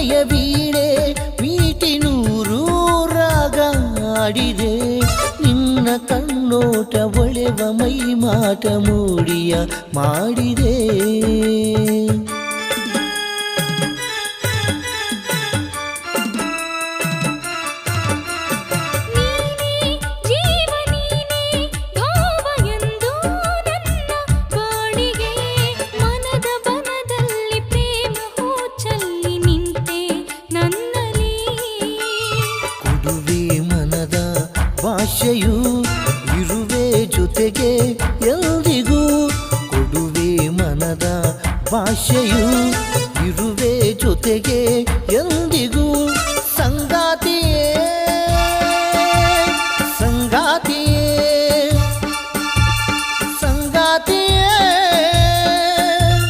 ಹೃದಯ ವೀಣೆ ಮೀಟಿ ನೂರು ರಾಗ ಆಡಿದೆ ನಿನ್ನ ಕಣ್ಣೋಟ ಒಳೆವ ಮೈ ಮಾಟ ಮೂಡಿಯ ಮಾಡಿದೆ. ಜೀವ ನೀನೇ ಎಂದು ನನ್ನ ಬಾಳಿಗೆ ಭಾಷೆಯು ಇರುವೆ ಜೊತೆಗೆ ಎಂದಿಗೂ ಕೊಡುವೆ ಮನದ ಭಾಷೆಯು ಇರುವೆ ಜೊತೆಗೆ ಎಂದಿಗೂ